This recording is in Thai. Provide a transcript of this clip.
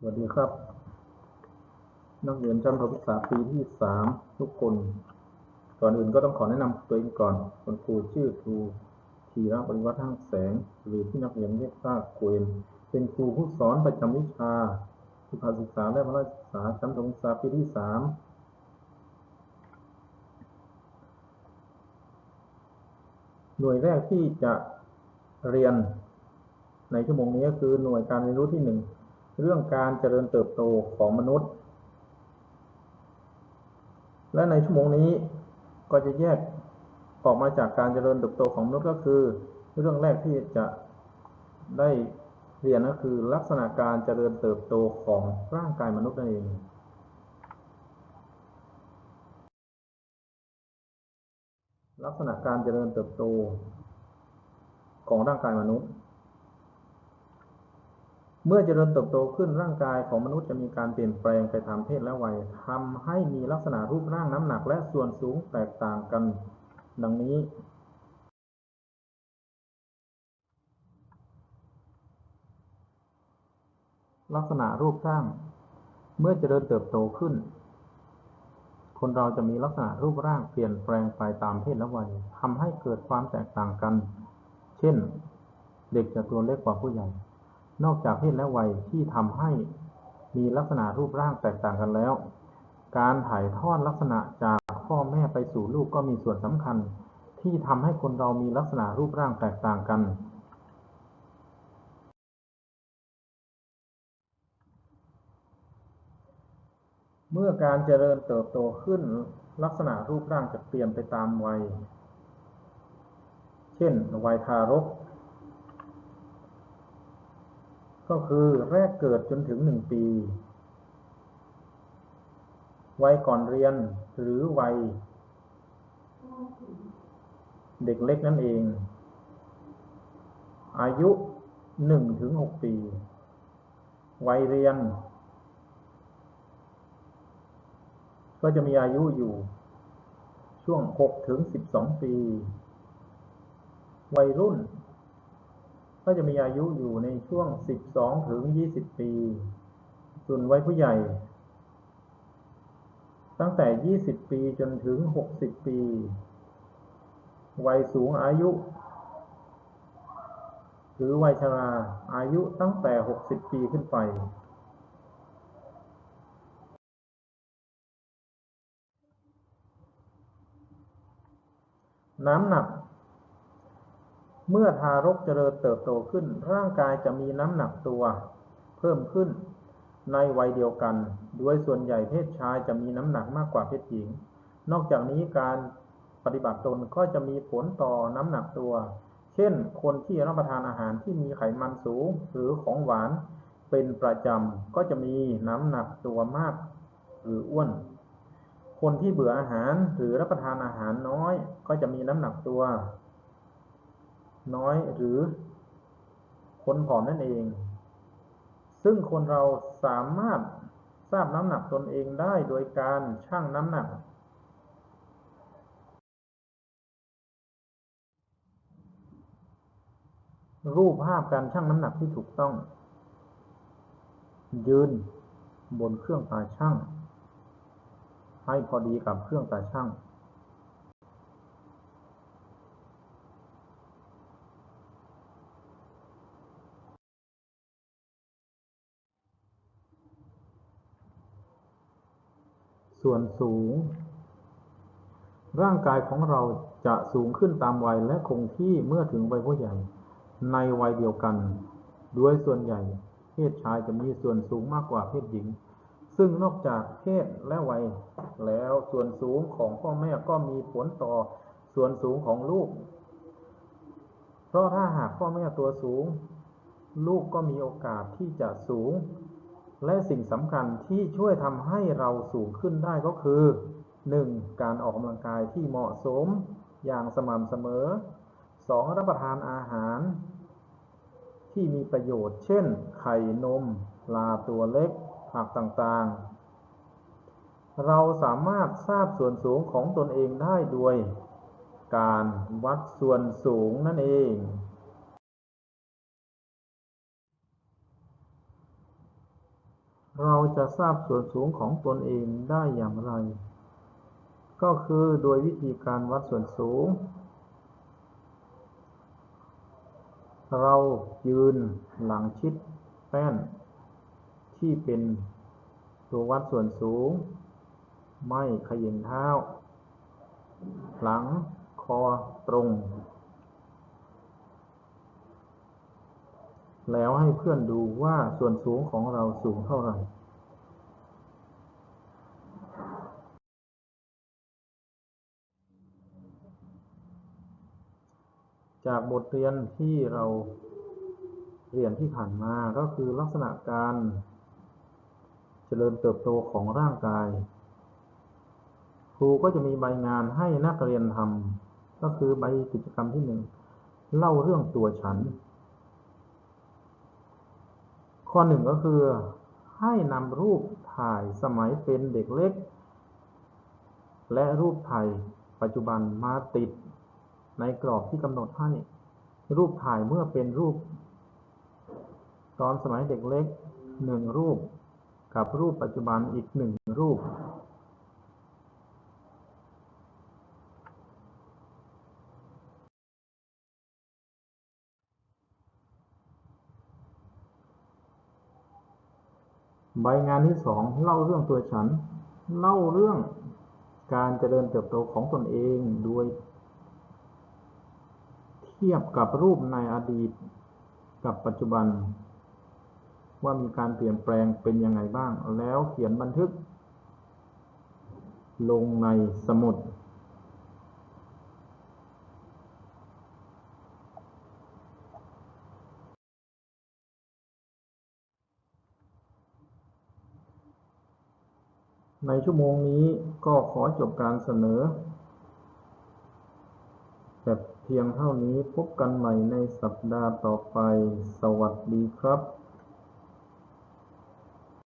สวัสดีครับ นักเรียนชั้นประถมศึกษาปีที่สามทุกคน ก่อนอื่นก็ต้องขอแนะนำตัวเองก่อนคุณครูชื่อครูธีระบริวัฒน์ห้างแสง หรือที่นักเรียนเรียกว่าเกวนเป็นครูผู้สอนประจำวิชาสุขศึกษาและพละศึกษาชั้นประถมศึกษาปีที่สามหน่วยแรกที่จะเรียนในชั่วโมงนี้ก็คือหน่วยการเรียนรู้ที่หนึ่ง เรื่องการเจริญเติบโตของมนุษย์ และในชั่วโมงนี้ก็จะแยกออกมาจากการเจริญเติบโตของมนุษย์ก็คือ เรื่องแรกที่จะได้เรียนก็คือลักษณะการเจริญเติบโตของร่างกายมนุษย์นั่นเองลักษณะการเจริญเติบโตของร่างกายมนุษย์ เมื่อเจริญเติบโตขึ้นร่างกายของมนุษย์จะมีการเปลี่ยนแปลงไปตามเพศและวัยทำให้มีลักษณะรูปร่างน้ำหนักและส่วนสูงแตกต่างกัน ดังนี้ ลักษณะรูปร่าง เมื่อเจริญเติบโตขึ้น คนเราจะมีลักษณะรูปร่างเปลี่ยนแปลงไปตามเพศและวัยทำให้เกิดความแตกต่างกัน เช่น เด็กจะตัวเล็กกว่าผู้ใหญ่ นอกจากเพศและวัยที่ทำให้มีลักษณะรูปร่างแตกต่างกันแล้ว การถ่ายทอดลักษณะจากพ่อแม่ไปสู่ลูกก็มีส่วนสำคัญ ที่ทำให้คนเรามีลักษณะรูปร่างแตกต่างกัน เมื่อการเจริญเติบโตขึ้นลักษณะรูปร่างจะเปลี่ยนไปตามวัย เช่น วัยทารก ก็คือแรกเกิดจนถึงหนึ่งปี วัยก่อนเรียนหรือวัยเด็กเล็กนั่นเอง อายุหนึ่งถึงหกปี วัยเรียน ก็จะมีอายุอยู่ ช่วงหกถึงสิบสองปี วัยรุ่น ก็จะมีอายุอยู่ในช่วงสิบสองถึงยี่สิบปี ส่วนวัยผู้ใหญ่ ตั้งแต่ยี่สิบปีจนถึงหกสิบปี วัยสูงอายุ หรือวัยชราอายุตั้งแต่หกสิบปีขึ้นไปน้ำหนัก เมื่อทารกเจริญเติบโตขึ้น ร่างกายจะมีน้ำหนักตัว เพิ่มขึ้น ในวัยเดียวกัน โดยส่วนใหญ่เพศชายจะมีน้ำหนักมากกว่าเพศหญิง นอกจากนี้การปฏิบัติตนก็จะมีผลต่อน้ำหนักตัว เช่น คนที่รับประทานอาหารที่มีไขมันสูงหรือของหวานเป็นประจำก็จะมีน้ำหนักตัวมาก หรืออ้วน คนที่เบื่ออาหารหรือรับประทานอาหารน้อย ก็จะมีน้ำหนักตัว น้อยหรือคนผอมนั่นเอง ซึ่งคนเราสามารถทราบน้ำหนักตนเองได้โดยการชั่งน้ำหนัก รูปภาพการชั่งน้ำหนักที่ถูกต้อง ยืนบนเครื่องตาชั่งให้พอดีกับเครื่องตาชั่ง ส่วนสูง ร่างกายของเราจะสูงขึ้นตามวัยและคงที่เมื่อถึงวัยผู้ใหญ่ ในวัยเดียวกัน ด้วยส่วนใหญ่ เพศชายจะมีส่วนสูงมากกว่าเพศหญิง ซึ่งนอกจากเพศและวัยแล้วส่วนสูงของพ่อแม่ก็มีผลต่อส่วนสูงของลูก เพราะถ้าหากพ่อแม่ตัวสูง ลูกก็มีโอกาสที่จะสูง และสิ่งสำคัญที่ช่วยทำให้เราสูงขึ้นได้ก็คือ 1. การออกกำลังกายที่เหมาะสมอย่างสม่ำเสมอ 2. รับประทานอาหาร ที่มีประโยชน์ เช่น ไข่นมปลาตัวเล็กผักต่างๆ เราสามารถทราบส่วนสูงของตนเองได้โดยการวัดส่วนสูงนั่นเอง ห เราจะทราบส่วนสูงของตนเองได้อย่างไร ก็คือโดยวิธีการวัดส่วนสูง เรายืนหลังชิดแป้น ที่เป็นตัววัดส่วนสูง ไม่เขย่งเท้า หลังคอตรง แล้วให้เพื่อนดูว่าส่วนสูงของเราสูงเท่าไหร่จากบทเรียนที่เราเรียนที่ผ่านมาก็คือลักษณะการเจริญเติบโตของร่างกาย ครูก็จะมีใบงานให้นักเรียนทำก็คือใบกิจกรรมที่หนึ่งเล่าเรื่องตัวฉัน ข้อหนึ่งก็คือ ให้นำรูปถ่ายสมัยเป็นเด็กเล็ก และรูปถ่ายปัจจุบันมาติดในกรอบที่กำหนดให้ รูปถ่ายเมื่อเป็นรูป ตอนสมัยเด็กเล็กหนึ่งรูป กับรูปปัจจุบันอีกหนึ่งรูป ใบงานที่สองเล่าเรื่องตัวฉัน เล่าเรื่องการเจริญเติบโตของตนเองโดย เทียบกับรูปในอดีตกับปัจจุบัน ว่ามีการเปลี่ยนแปลงเป็นยังไงบ้าง แล้วเขียนบันทึก ลงในสมุด ในชั่วโมงนี้ก็ขอจบการเสนอ แต่เพียงเท่านี้พบกันใหม่ในสัปดาห์ต่อไป สวัสดีครับ